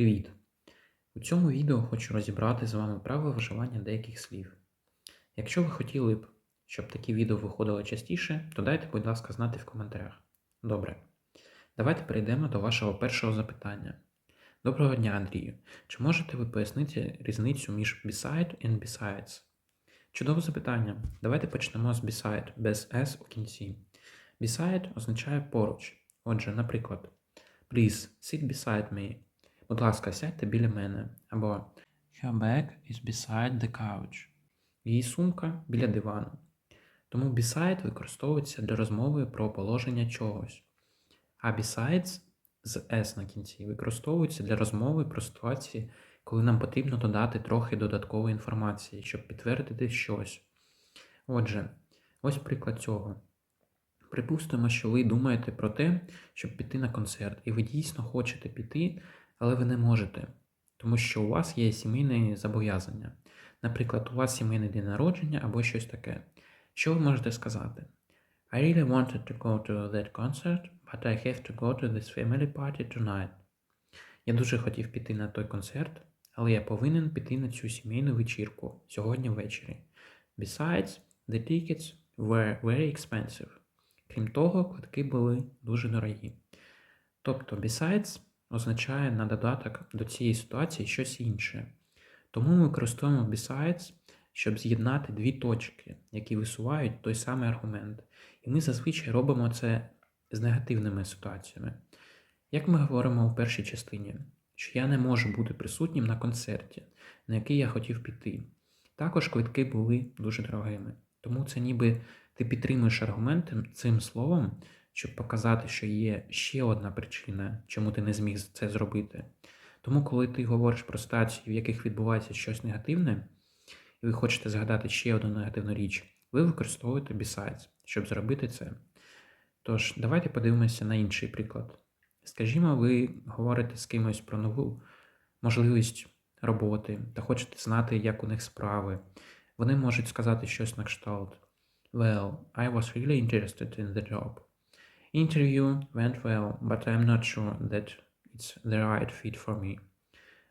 Привіт! У цьому відео хочу розібрати з вами правила вживання деяких слів. Якщо ви хотіли б, щоб такі відео виходили частіше, то дайте, будь ласка, знати в коментарях. Добре. Давайте перейдемо до вашого першого запитання. Доброго дня, Андрію. Чи можете ви пояснити різницю між beside and besides? Чудове запитання. Давайте почнемо з beside, без s у кінці. Beside означає поруч. Отже, наприклад, Please sit beside me. Будь ласка, сядьте біля мене. Або Her bag is beside the couch. Її сумка біля дивану. Тому beside використовується для розмови про положення чогось. А besides з S на кінці використовується для розмови про ситуації, коли нам потрібно додати трохи додаткової інформації, щоб підтвердити щось. Отже, ось приклад цього. Припустимо, що ви думаєте про те, щоб піти на концерт, і ви дійсно хочете піти, але ви не можете, тому що у вас є сімейні зобов'язання. Наприклад, у вас сімейний день народження або щось таке. Що ви можете сказати? I really wanted to go to that concert, but I have to go to this family party tonight. Я дуже хотів піти на той концерт, але я повинен піти на цю сімейну вечірку сьогодні ввечері. Besides, the tickets were very expensive. Крім того, квитки були дуже дорогі. Тобто, besides означає на додаток до цієї ситуації щось інше. Тому ми використовуємо besides, щоб з'єднати дві точки, які висувають той самий аргумент. І ми зазвичай робимо це з негативними ситуаціями. Як ми говоримо у першій частині, що я не можу бути присутнім на концерті, на який я хотів піти. Також квитки були дуже дорогими. Тому це ніби ти підтримуєш аргументи цим словом, щоб показати, що є ще одна причина, чому ти не зміг це зробити. Тому, коли ти говориш про ситуації, в яких відбувається щось негативне, і ви хочете згадати ще одну негативну річ, ви використовуєте besides, щоб зробити це. Тож, давайте подивимося на інший приклад. Скажімо, ви говорите з кимось про нову можливість роботи та хочете знати, як у них справи. Вони можуть сказати щось на кшталт. Well, I was really interested in the job. Interview went well, but I'm not sure that it's the right fit for me.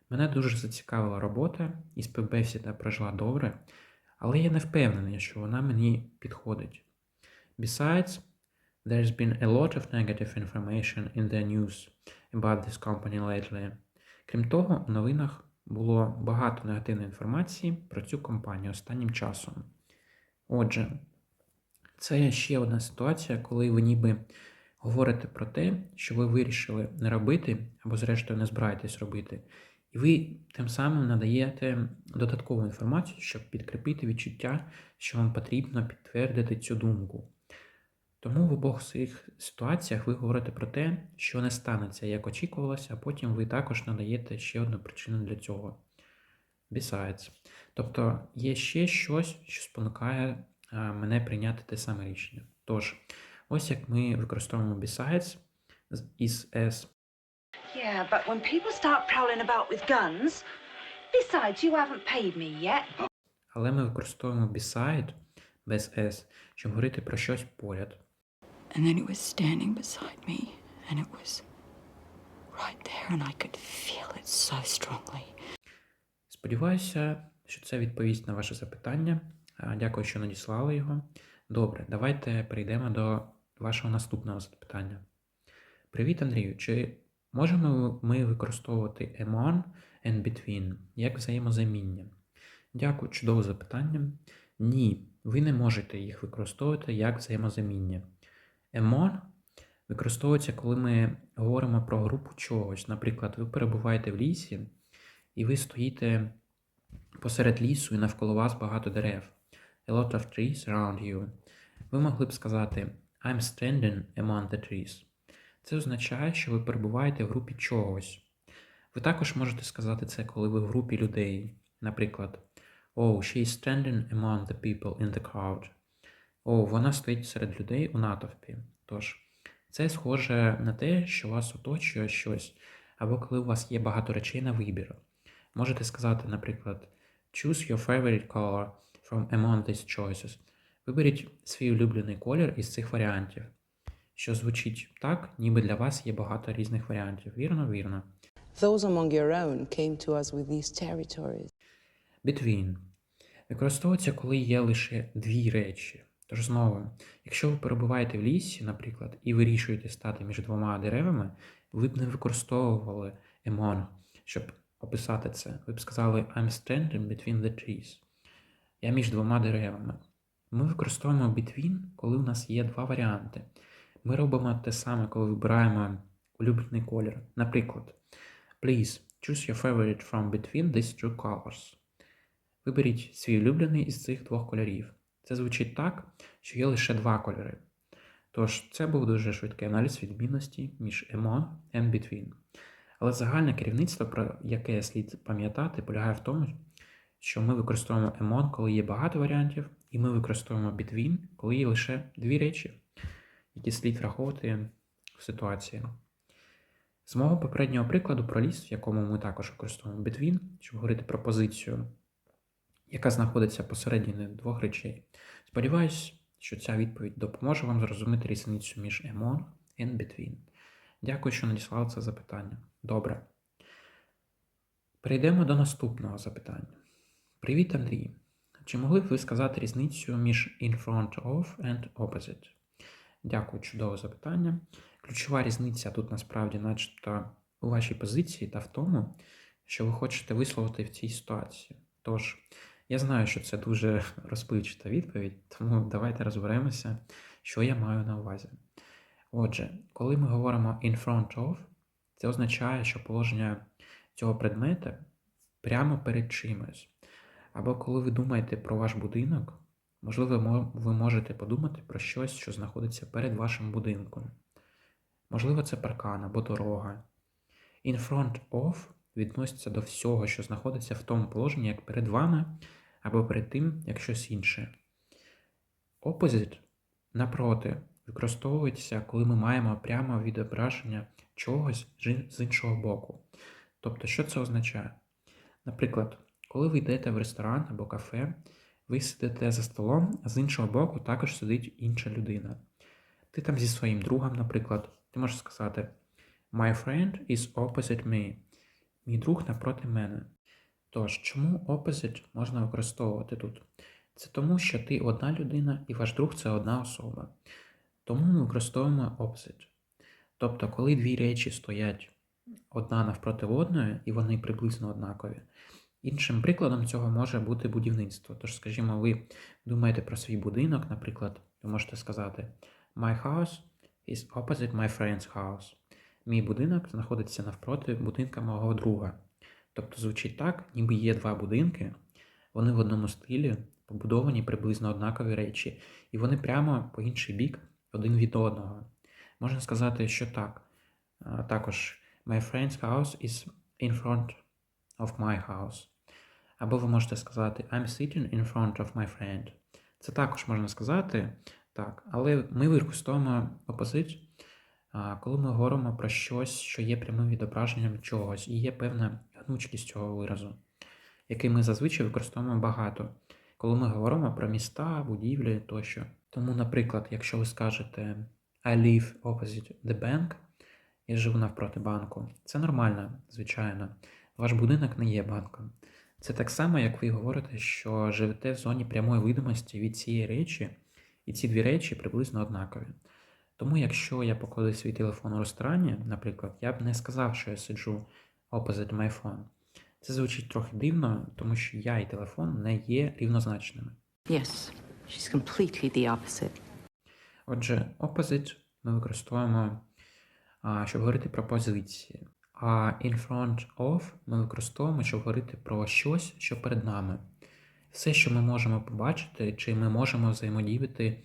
Мене дуже зацікавила робота, і співбесіда пройшла добре, але я не впевнений, що вона мені підходить. Besides, there's been a lot of negative information in the news about this company lately. Крім того, у новинах було багато негативної інформації про цю компанію останнім часом. Отже, це ще одна ситуація, коли ви ніби говорите про те, що ви вирішили не робити, або, зрештою, не збираєтесь робити. І ви тим самим надаєте додаткову інформацію, щоб підкріпити відчуття, що вам потрібно підтвердити цю думку. Тому в обох цих ситуаціях ви говорите про те, що не станеться, як очікувалося, а потім ви також надаєте ще одну причину для цього. Besides. Тобто є ще щось, що спонукає мене прийняти те саме рішення. Тож, ось як ми використовуємо besides з- із S. Yeah, but when people start prowling about with guns, besides, you haven't paid me yet. Але ми використовуємо beside без S, щоб говорити про щось поряд. And then it was standing beside me, and it was right there, and I could feel it so strongly. Сподіваюся, що це відповість на ваше запитання. Дякую, що надіслали його. Добре, давайте перейдемо до вашого наступного запитання. Привіт, Андрію. Чи можемо ми використовувати among and between як взаємозаміння? Дякую, чудове запитання. Ні, ви не можете їх використовувати як взаємозаміння. Among використовується, коли ми говоримо про групу чогось. Наприклад, ви перебуваєте в лісі, і ви стоїте посеред лісу, і навколо вас багато дерев. A lot of trees around you. Ви могли б сказати I'm standing among the trees. Це означає, що ви перебуваєте в групі чогось. Ви також можете сказати це, коли ви в групі людей. Наприклад, Oh, she's standing among the people in the crowd. О, вона стоїть серед людей у натовпі. Тож, це схоже на те, що вас оточує щось, або коли у вас є багато речей на вибір. Можете сказати, наприклад, Choose your favorite color from among these choices. Виберіть свій улюблений колір із цих варіантів. Що звучить так, ніби для вас є багато різних варіантів. Вірно, вірно. Those among your own came to us with these territories. Between використовується, коли є лише дві речі. Тож знову, якщо ви перебуваєте в лісі, наприклад, і вирішуєте стати між двома деревами, ви б не використовували among, щоб описати це. Ви б сказали I'm standing between the trees. Я між двома деревами. Ми використовуємо between, коли у нас є два варіанти. Ми робимо те саме, коли вибираємо улюблений колір. Наприклад, Please choose your favorite from between these two colors. Виберіть свій улюблений із цих двох кольорів. Це звучить так, що є лише два кольори. Тож це був дуже швидкий аналіз відмінності між among and between. Але загальне керівництво, про яке слід пам'ятати, полягає в тому, що ми використовуємо among, коли є багато варіантів, і ми використовуємо between, коли є лише дві речі, які слід враховувати в ситуації. З мого попереднього прикладу про ліс, в якому ми також використовуємо between, щоб говорити про позицію, яка знаходиться посередині двох речей. Сподіваюсь, що ця відповідь допоможе вам зрозуміти різницю між among and between. Дякую, що надіслали це запитання. Добре. Перейдемо до наступного запитання. Привіт, Андрій. Чи могли б ви сказати різницю між in front of and opposite? Дякую, чудове запитання. Ключова різниця тут насправді, начебто, у вашій позиції та в тому, що ви хочете висловити в цій ситуації. Тож, я знаю, що це дуже розпливчата відповідь, тому давайте розберемося, що я маю на увазі. Отже, коли ми говоримо in front of, це означає, що положення цього предмета прямо перед чимось. Або коли ви думаєте про ваш будинок, можливо, ви можете подумати про щось, що знаходиться перед вашим будинком. Можливо, це паркан або дорога. In front of відноситься до всього, що знаходиться в тому положенні, як перед вами, або перед тим, як щось інше. Opposite, напроти, використовується, коли ми маємо прямо відображення чогось з іншого боку. Тобто, що це означає? Наприклад, коли ви йдете в ресторан або кафе, ви сидите за столом, а з іншого боку також сидить інша людина. Ти там зі своїм другом, наприклад, ти можеш сказати My friend is opposite me. Мій друг напроти мене. Тож, чому opposite можна використовувати тут? Це тому, що ти одна людина і ваш друг це одна особа. Тому ми використовуємо opposite. Тобто, коли дві речі стоять одна навпроти одної, і вони приблизно однакові. Іншим прикладом цього може бути будівництво. Тож, скажімо, ви думаєте про свій будинок, наприклад, ви можете сказати My house is opposite my friend's house. Мій будинок знаходиться навпроти будинка мого друга. Тобто звучить так, ніби є два будинки, вони в одному стилі, побудовані приблизно однакові речі, і вони прямо по інший бік один від одного. Можна сказати, що так. Також My friend's house is in front of my house. Або ви можете сказати I'm sitting in front of my friend. Це також можна сказати, так, але ми використовуємо а, коли ми говоримо про щось, що є прямим відображенням чогось, і є певна гнучкість цього виразу, який ми зазвичай використовуємо багато, коли ми говоримо про міста, будівлі тощо. Тому, наприклад, якщо ви скажете I live opposite the bank, я живу навпроти банку, це нормально, звичайно. Ваш будинок не є банком. Це так само, як ви говорите, що живете в зоні прямої видимості від цієї речі, і ці дві речі приблизно однакові. Тому, якщо я покладу свій телефон у ресторані, наприклад, я б не сказав, що я сиджу opposite my phone. Це звучить трохи дивно, тому що я і телефон не є рівнозначними. Yes, she's completely the opposite. Отже, opposite ми використовуємо, щоб говорити про позиції. А in front of ми використовуємо, щоб говорити про щось, що перед нами. Все, що ми можемо побачити, чи ми можемо взаємодіяти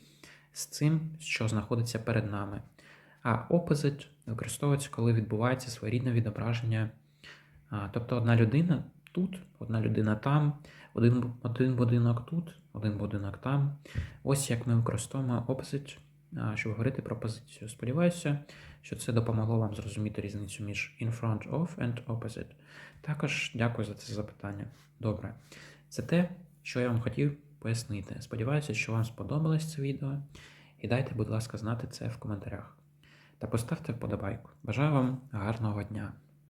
з цим, що знаходиться перед нами. А opposite використовується, коли відбувається своєрідне відображення. Тобто одна людина тут, одна людина там, один, один будинок тут, один будинок там. Ось як ми використовуємо opposite, щоб говорити про позицію. Сподіваюся, що це допомогло вам зрозуміти різницю між in front of and opposite. Також дякую за це запитання. Добре. Це те, що я вам хотів пояснити. Сподіваюся, що вам сподобалось це відео. І дайте, будь ласка, знати це в коментарях. Та поставте вподобайку. Бажаю вам гарного дня!